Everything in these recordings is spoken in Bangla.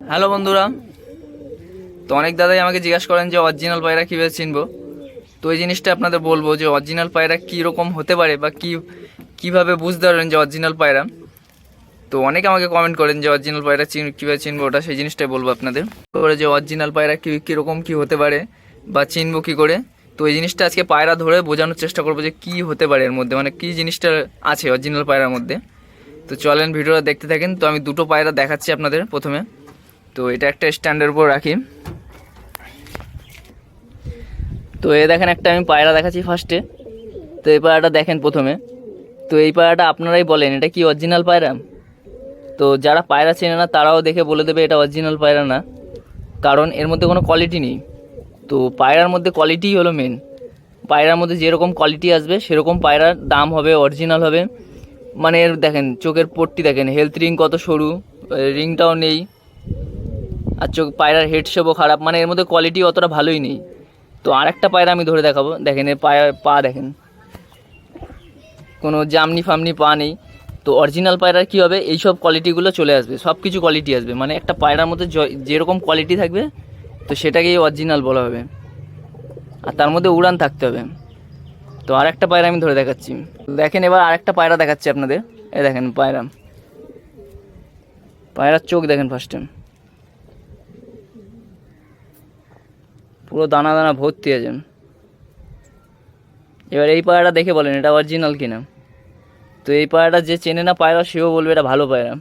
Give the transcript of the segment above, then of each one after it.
হ্যালো বন্ধুরা, তো অনেক দাদাই আমাকে জিজ্ঞাসা করেন যে অরিজিনাল পায়রা কীভাবে চিনবো? তো এই জিনিসটা আপনাদের বলব যে অরিজিনাল পায়রা কী রকম হতে পারে বা কী, কীভাবে বুঝতে পারবেন যে অরিজিনাল পায়রা? তো অনেকে আমাকে কমেন্ট করেন যে অরিজিনাল পায়রা চিন, কীভাবে চিনবো ওটা, সেই জিনিসটাই বলব আপনাদের। করে যে অরিজিনাল পায়রা কী, কীরকম কী হতে পারে বা চিনবো কী করে? তো এই জিনিসটা আজকে পায়রা ধরে বোঝানোর চেষ্টা করব যে কী হতে পারে এর মধ্যে মানে কী জিনিসটা আছে অরিজিনাল পায়রার মধ্যে। তো চলেন ভিডিওটা দেখতে থাকেন। তো আমি দুটো পায়রা দেখাচ্ছি আপনাদের প্রথমে। তো এটা একটা স্ট্যান্ডের উপর রাখি। তো এ দেখেন একটা আমি পায়রা দেখাচ্ছি ফার্স্টে তো এই পায়রাটা দেখেন প্রথমে। তো এই পায়রাটা আপনারাই বলেন, এটা কি অরিজিনাল পায়রা? তো যারা পায়রা চেনে না, তারাও দেখে বলে দেবে এটা অরিজিনাল পায়রা না। কারণ এর মধ্যে কোনো কোয়ালিটি নেই। তো পায়রার মধ্যে কোয়ালিটিই হলো মেন পায়রার মধ্যে যেরকম কোয়ালিটি আসবে, সেরকম পায়রার দাম হবে অরিজিনাল হবে। মানে এর দেখেন, চোখের পট্টি দেখেন হেলথ রিং কত সরু রিংটাও নেই। আর চোখ পায়রার হেড শেপও খারাপ মানে এর মধ্যে কোয়ালিটি অতটা ভালোই নেই। তো আর একটা পায়রা আমি ধরে দেখাবো। দেখেন, এর পায়রা পা দেখেন। কোনো জামনি ফামনি পা নেই। তো অরিজিনাল পায়রার কী হবে? এই সব কোয়ালিটিগুলো চলে আসবে। সব কিছু কোয়ালিটি আসবে। মানে একটা পায়রার মধ্যে যেরকম কোয়ালিটি থাকবে, তো সেটাকেই অরিজিনাল বলা হবে। আর তার মধ্যে উড়ান থাকতে হবে। তো আর একটা পায়রা আমি ধরে দেখাচ্ছি। দেখেন, এবার আরেকটা পায়রা দেখাচ্ছি আপনাদের। এ দেখেন, পায়রা। পায়রার চোখ দেখেন ফার্স্টে পুরো দানা দানা ভর্তি আছে। এবার এই পায়রাটা দেখে বলেন, এটা অরিজিনাল কিনা? তো এই পায়রাটা যে চেনে না পায়রা, সেও বলবে এটা ভালো পায়রা।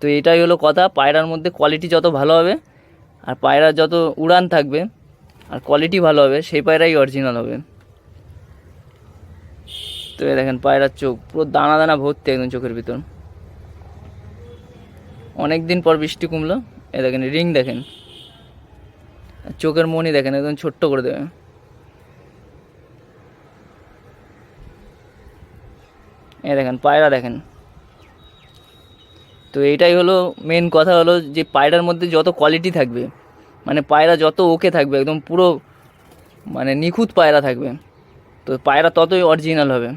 তো এটাই হলো কথা, পায়রার মধ্যে কোয়ালিটি যত ভালো হবে, আর পায়রার যত উড়ান থাকবে, আর কোয়ালিটি ভালো হবে, সেই পায়রাই অরিজিনাল হবে। তো এই দেখেন পায়রার চোখ, পুরো দানা দানা ভর্তি একদম চোখের ভিতর। অনেক দিন পর বৃষ্টি কমলো এ দেখেন রিং দেখেন। চোখের মনি দেখেন, একদম ছোট্ট করে দেবে। এ দেখেন, পায়রা দেখেন। তো এইটাই হলো মেন কথা হলো যে পায়রার মধ্যে যত কোয়ালিটি থাকবে মানে পায়রা যত ওকে থাকবে, একদম পুরো মানে নিখুঁত পায়রা থাকবে, তো পায়রা ততই অরিজিনাল হবে।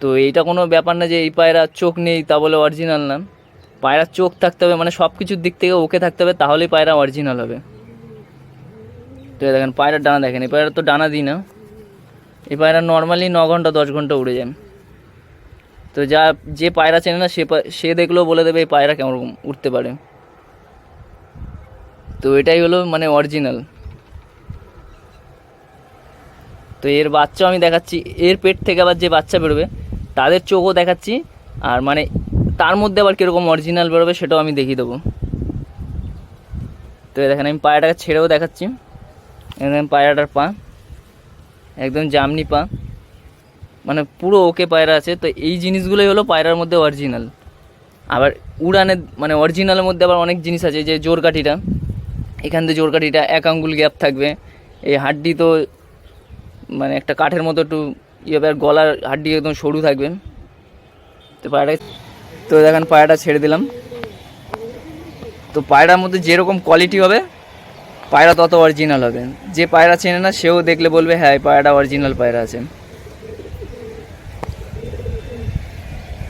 তো এইটা কোনো ব্যাপার না যে এই পায়রা চোখ নেই, তা বলে অরিজিনাল না। পায়রার চোখ থাকতে হবে মানে সব কিছুর দিক থেকে ওকে থাকতে হবে, তাহলেই পায়রা অরিজিনাল হবে। তো দেখেন, পায়রার ডানা দেখেন, এই পায়রা তো ডানা দিই না। এই পায়রা নর্মালি ন ঘণ্টা, দশ ঘণ্টা উড়ে যায়। তো যা, যে পায়রা চেনে না, সে সে দেখলেও বলে দেবে এই পায়রা কেমন উঠতে পারে। তো এটাই হলো মানে অরিজিনাল তো এর বাচ্চাও আমি দেখাচ্ছি, এর পেট থেকে আবার যে বাচ্চা বেরোবে, তাদের চোখও দেখাচ্ছি, আর মানে তার মধ্যে আবার কীরকম অরিজিনাল বেরোবে সেটাও আমি দেখিয়ে দেবো। তো দেখেন, আমি পায়রাটাকে ছেড়েও দেখাচ্ছি। একদম পায়রাটার পা। একদম জামনি পা। মানে পুরো ওকে পায়রা আছে। তো এই জিনিসগুলোই হলো পায়রার মধ্যে অরিজিনাল আবার উড়ানের মানে অরিজিনালের মধ্যে আবার অনেক জিনিস আছে, যে জোরকাঠিটা। এখান থেকে জোরকাঠিটা এক আঙ্গুল গ্যাপ থাকবে। এই হাড্ডি তো মানে একটা কাঠের মতো একটু ইয়ে আর গলার হাড্ডি একদম সরু থাকবে। তো পায়রাটা তো দেখেন পায়রাটা ছেড়ে দিলাম। তো পায়রার মধ্যে যেরকম কোয়ালিটি হবে পায়রা তত অরিজিনাল হবে। যে পায়রা চেনে না, সেও দেখলে বলবে হ্যাঁ এই পায়রাটা অরিজিনাল পায়রা আছে।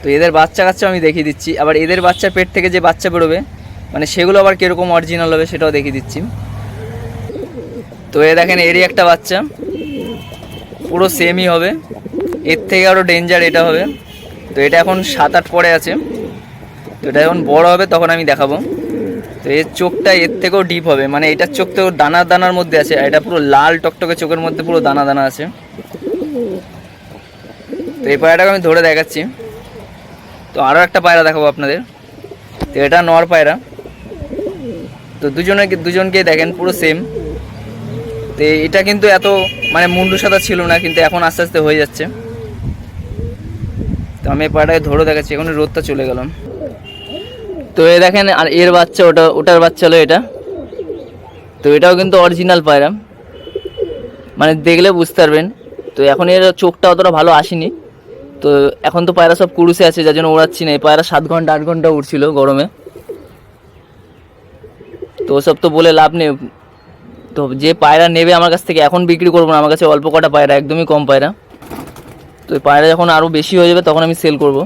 তো এদের বাচ্চা কাচ্চা আমি দেখিয়ে দিচ্ছি। আবার এদের বাচ্চার পেট থেকে যে বাচ্চা বেরোবে মানে সেগুলো আবার কীরকম অরিজিনাল হবে সেটাও দেখিয়ে দিচ্ছি। তো এ দেখেন, এরই একটা বাচ্চা। পুরো সেমই হবে। এর থেকে আরও ডেঞ্জার এটা হবে। তো এটা এখন সাত আট পরে আছে। তো এটা যখন বড় হবে, তখন আমি দেখাবো। তো এর চোখটা এর থেকেও ডিপ হবে। মানে এটার চোখ তো দানা দানার মধ্যে আছে এটা পুরো লাল টকটকে চোখের মধ্যে পুরো দানা দানা আছে। তো এই পায়রাটাকে আমি ধরে দেখাচ্ছি। তো আরও একটা পায়রা দেখাবো আপনাদের। তো এটা নর পায়রা। তো দুজনে দুজনকে দেখেন, পুরো সেম তো এটা কিন্তু এত মানে মুন্ডু সাদা ছিল না, কিন্তু এখন আস্তে আস্তে হয়ে যাচ্ছে। তো আমি এই পায়রাটাকে ধরে দেখাচ্ছি, এখন রোদটা চলে গেলাম তো এ দেখেন, আর এর বাচ্চা, ওটা, ওটার বাচ্চা হলো এটা। তো এটাও কিন্তু অরিজিনাল পায়রা। মানে দেখলে বুঝতে পারবেন। তো এখন এর চোখটা অতটা ভালো আসেনি। তো এখন তো পায়রা সব কুরুসে আছে, যার জন্য ওড়াচ্ছি না। এই পায়রা সাত ঘণ্টা, আট ঘণ্টা উঠছিল গরমে। তো ওসব তো বলে লাভ নেই। তো যে পায়রা নেবে আমার কাছ থেকে, এখন বিক্রি করব না। আমার কাছে অল্প কটা পায়রা, একদমই কম পায়রা। তো পায়রা যখন আরও বেশি হয়ে যাবে, তখন আমি সেল করব।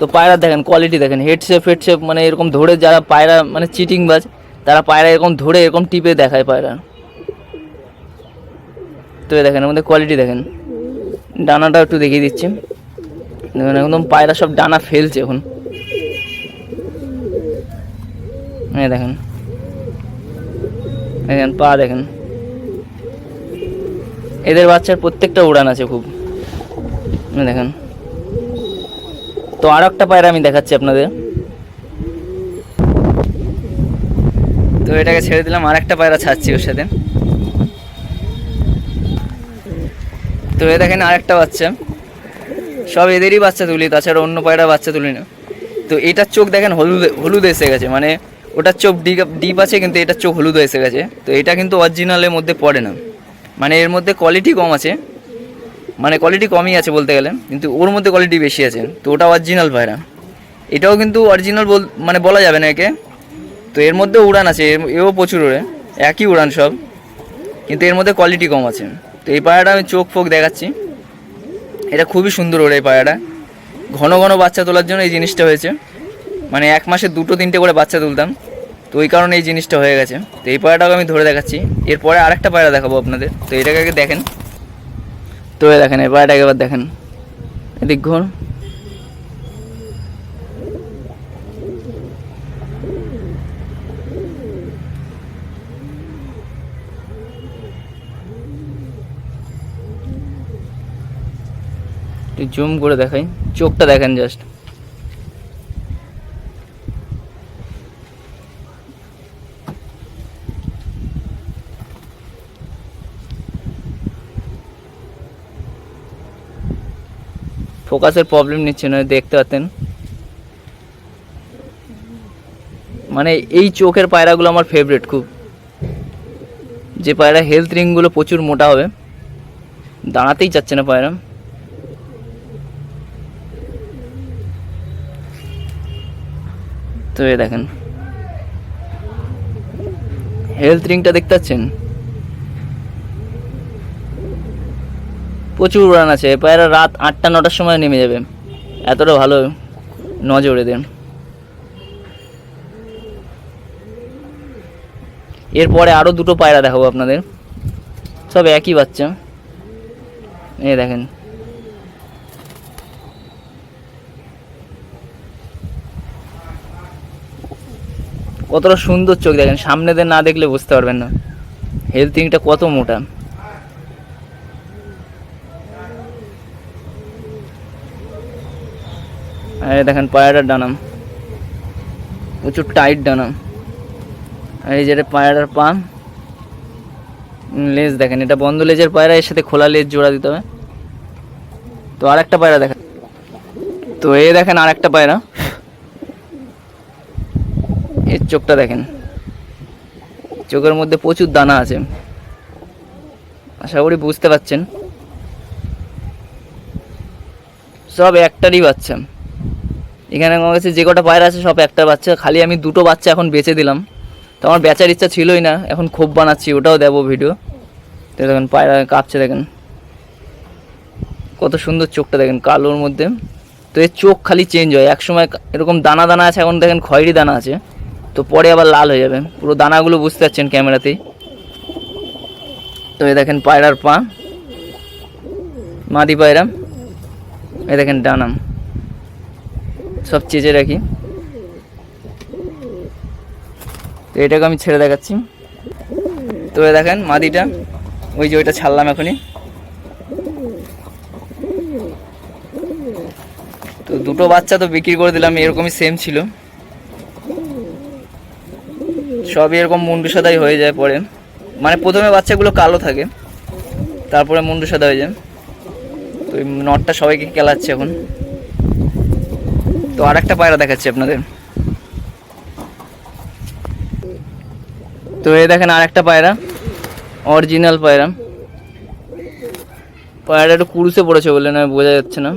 তো পায়রা দেখেন কোয়ালিটি দেখেন হেড শেপ হেড শেপ মানে এরকম ধরে যারা পায়রা মানে চিটিং বাজ, তারা পায়রা এরকম ধরে এরকম টিপে দেখায় পায়রা। তো দেখেন, আমাদের কোয়ালিটি দেখেন। ডানাটা একটু দেখিয়ে দিচ্ছি। দেখুন, একদম পায়রা সব ডানা ফেলছে এখন। এই দেখেন। দেখেন, পা দেখেন। এদের বাচ্চার প্রত্যেকটা উড়ান আছে খুব। দেখেন। তো আর একটা পায়রা আমি দেখাচ্ছি আপনাদের। তো এটাকে ছেড়ে দিলাম, আর একটা পায়রা ছাড়ছি ওর সাথে। তো এ দেখেন আরেকটা বাচ্চা। সব এদেরই বাচ্চা তুলি, তাছাড়া অন্য পায়রা বাচ্চা তুলি না। তো এটার চোখ দেখেন হলুদ হলুদ এসে গেছে মানে ওটার চোখ ডিপ ডিপ আছে, কিন্তু এটার চোখ হলুদ এসে গেছে। তো এটা কিন্তু অরিজিনালের মধ্যে পড়ে না। মানে এর মধ্যে কোয়ালিটি কম আছে। মানে কোয়ালিটি কমই আছে বলতে গেলে, কিন্তু ওর মধ্যে কোয়ালিটি বেশি আছে। তো ওটা অরিজিনাল পায়রা এটাও কিন্তু অরিজিনাল বল মানে বলা যাবে না একে। তো এর মধ্যে উড়ান আছে এও প্রচুর ওড়ে। একই উড়ান সব, কিন্তু এর মধ্যে কোয়ালিটি কম আছে। তো এই পায়রাটা আমি চোখ ফোক দেখাচ্ছি। এটা খুবই সুন্দর ওড়ে এই পায়রাটা ঘন ঘন বাচ্চা তোলার জন্য এই জিনিসটা হয়েছে। মানে এক মাসে দুটো তিনটে করে বাচ্চা তুলতাম। তো ওই কারণে এই জিনিসটা হয়ে গেছে। তো এই পায়রাটাকে আমি ধরে দেখাচ্ছি। এরপরে আরেকটা পায়রা দেখাবো আপনাদের। তো এটাকে আগে দেখেন। তো দেখেন এই পায়রাটাকে এবার দেখেন। এদিক ঘোর। জুম করে দেখাই। চোখটা দেখেন জাস্ট ফোকাসের প্রবলেম নিচ্ছে না, দেখতে পাতেন মানে এই চোখের পায়রাগুলো আমার ফেভারিট খুব। যে পায়রা হেলথ রিংগুলো প্রচুর মোটা হবে, দাঁড়াতেই চাচ্ছে না পায়রা। তো এই দেখেন। হেলথ রিংটা দেখতে পাচ্ছেন? প্রচুর উড়ান আছে পায়রা রাত আটটা, নটার সময় নেমে যাবে। এতটা ভালো নজর এদের এরপরে আরও দুটো পায়রা দেখাবো আপনাদের। সব একই বাচ্চা। এই দেখেন। কতটা সুন্দর চোখ দেখেন। সামনে দিয়ে না দেখলে বুঝতে পারবেন না। হেলথিংটা কত মোটা। এই দেখেন পায়রাটার ডানাম প্রচুর টাইট ডানাম আর এই যেটা পায়রাটার পা লেজ দেখেন, এটা বন্ধ লেজের পায়রা, এর সাথে খোলা লেজ জোড়া দিতে হবে। তো আর একটা পায়রা দেখেন। তো এ দেখেন আর একটা পায়রা। এর চোখটা দেখেন। চোখের মধ্যে প্রচুর দানা আছে। আশা করি বুঝতে পারছেন। সব একটারই বাচ্চা। এখানে আমার কাছে যে কটা পায়রা আছে সব একটা বাচ্চা, খালি আমি দুটো বাচ্চা এখন বেচে দিলাম। তো আমার বেচার ইচ্ছা ছিলই না, এখন খুব বানাচ্ছি, ওটাও দেবো ভিডিও তো দেখেন, পায়রা কাঁপছে, দেখেন। কত সুন্দর চোখটা, দেখেন, কালোর মধ্যে। তো এর চোখ খালি চেঞ্জ হয়। একসময় এরকম দানা দানা আছে, এখন দেখেন খয়েরি দানা আছে। তো পরে আবার লাল হয়ে যাবে। পুরো দানাগুলো বুঝতে পারছেন ক্যামেরাতেই। তো এ দেখেন পায়রার পা। মাদি পায়রা। এ দেখেন ডানাম। সব চেজে রাখি। তো এটাকে আমি ছেড়ে দেখাচ্ছি। তো দেখেন মাদিটা, ওই যে ওইটা ছাড়লাম এখনই। তো দুটো বাচ্চা তো বিক্রি করে দিলাম, এরকমই সেম ছিল। সবই এরকম মুন্ডু সাদাই হয়ে যায় পরে। মানে প্রথমে বাচ্চাগুলো কালো থাকে, তারপরে মুন্ডু সাদা হয়ে যায়। তো এই নটটা সবাইকে খেলাচ্ছে এখন। তো আর একটা পায়রা দেখাচ্ছি আপনাদের। তো এই দেখেন আর একটা পায়রা অরিজিনাল পায়রা। পায়রাটা একটু কুরুসে পড়েছে বলে না, বোঝা যাচ্ছে না।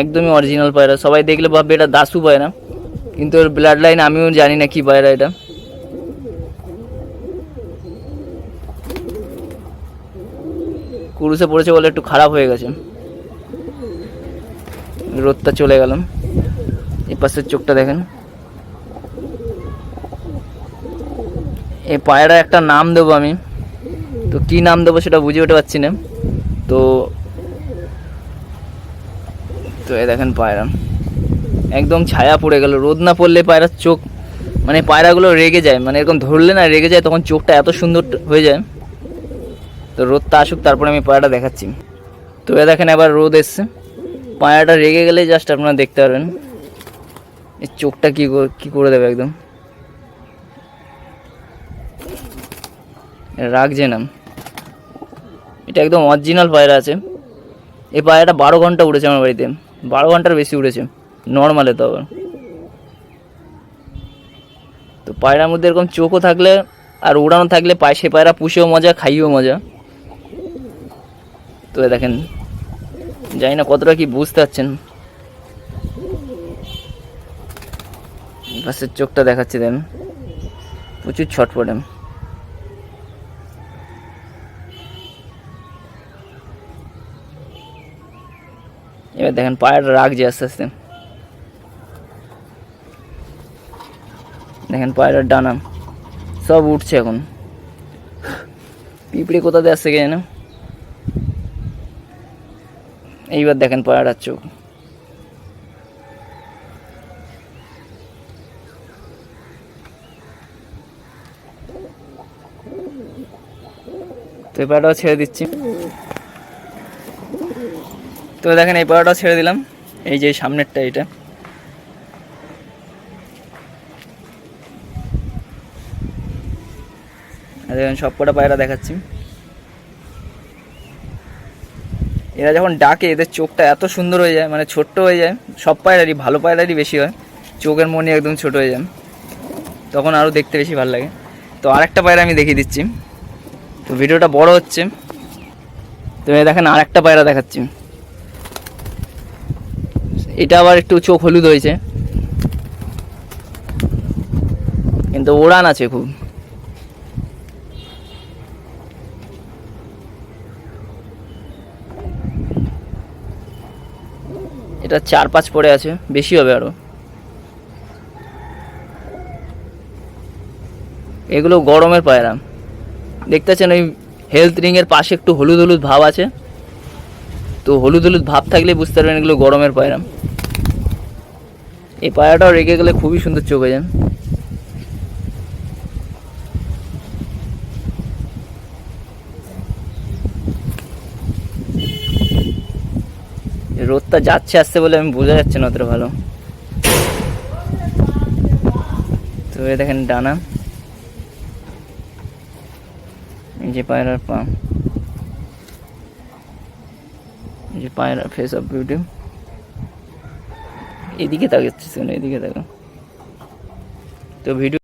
একদমই অরিজিনাল পায়রা। সবাই দেখলে ভাববে এটা দাসু পায়রা, কিন্তু ওর ব্লাড লাইন আমিও জানি না কি পায়রা এটা। কুরুসে পড়েছে বলে একটু খারাপ হয়ে গেছে। রোদটা চলে গেলাম এই পাশের চোখটা দেখেন। এ পায়রা একটা নাম দেবো আমি। তো কি নাম দেবো সেটা বুঝে উঠতে পারছি না। তো তো এ দেখেন পায়রা। একদম ছায়া পড়ে গেল। রোদ না পড়লে পায়রার চোখ মানে পায়রাগুলো রেগে যায়। মানে এরকম ধরলে না রেগে যায়, তখন চোখটা এত সুন্দর হয়ে যায়। তো রোদটা আসুক, তারপরে আমি পায়রাটা দেখাচ্ছি। তো এ দেখেন এবার রোদ এসছে। পায়রাটা রেগে গেলে জাস্ট আপনারা দেখতে পারবেন। এই চোখটা কী কী করে দেবে একদম? রাখছে না এটা একদম অরিজিনাল পায়রা আছে। এই পায়রাটা বারো ঘণ্টা উড়েছে আমার বাড়িতে। বারো ঘণ্টার বেশি উড়েছে। নর্মালে তো আবার। তো পায়রার মধ্যে এরকম চোখও থাকলে আর উড়ানো থাকলে পায়ে, সে পায়রা পুষেও মজা, খাইয়েও মজা। তো দেখেন জানি না কতটা কি বুঝতে পারছেন। পাশের চোখটা দেখাচ্ছে দেন। প্রচুর ছটপটে এবার দেখেন পায়রাটা রাখছে আস্তে আস্তে। দেখেন পায়ের ডানা। সব উঠছে এখন। পিঁপড়ে কোথাতে আসছে কে জানো। এইবার দেখেন পায়রাটার চোখ। তো এই ছেড়ে দিচ্ছি। তো দেখেন এই পায়রাটাও ছেড়ে দিলাম। এই যে সামনেরটা এটা দেখেন সব কটা পায়রা দেখাচ্ছি। এরা যখন ডাকে, এদের চোখটা এত সুন্দর হয়ে যায় মানে ছোট্ট হয়ে যায়, সব পায়রারই, ভালো পায়রারই বেশি হয়। চোখের মনি একদম ছোট হয়ে যায়। তখন আরও দেখতে বেশি ভালো লাগে। তো আরেকটা পায়রা আমি দেখিয়ে দিচ্ছি। তো ভিডিওটা বড় হচ্ছে। তো দেখেন আরেকটা পায়রা দেখাচ্ছি। এটা আবার একটু চোখ হলুদ হয়েছে। কিন্তু ওড়ান আছে খুব। এটা চার পাঁচ পড়ে আছে, বেশি হবে আরও এগুলো গরমের পায়রা। দেখতেছেন ওই হেলথ রিংয়ের পাশে একটু হলুদ হলুদ ভাব আছে। তো হলুদ হলুদ ভাব থাকলে বুঝতে পারবেন এগুলো গরমের পায়রা। এই পায়রাটাও রেগে গেলে খুবই সুন্দর চোখে হয়ে রোদটা যাচ্ছে, আসছে বলে আমি বোঝা যাচ্ছে না অতটা ভালো। তো এই দেখেন ডানা। যে পায়রার পা। যে পায়রার ফেস অফ বিউটি এদিকে তাকাচ্ছিস কেন এদিকে তাকা তো ভিডিও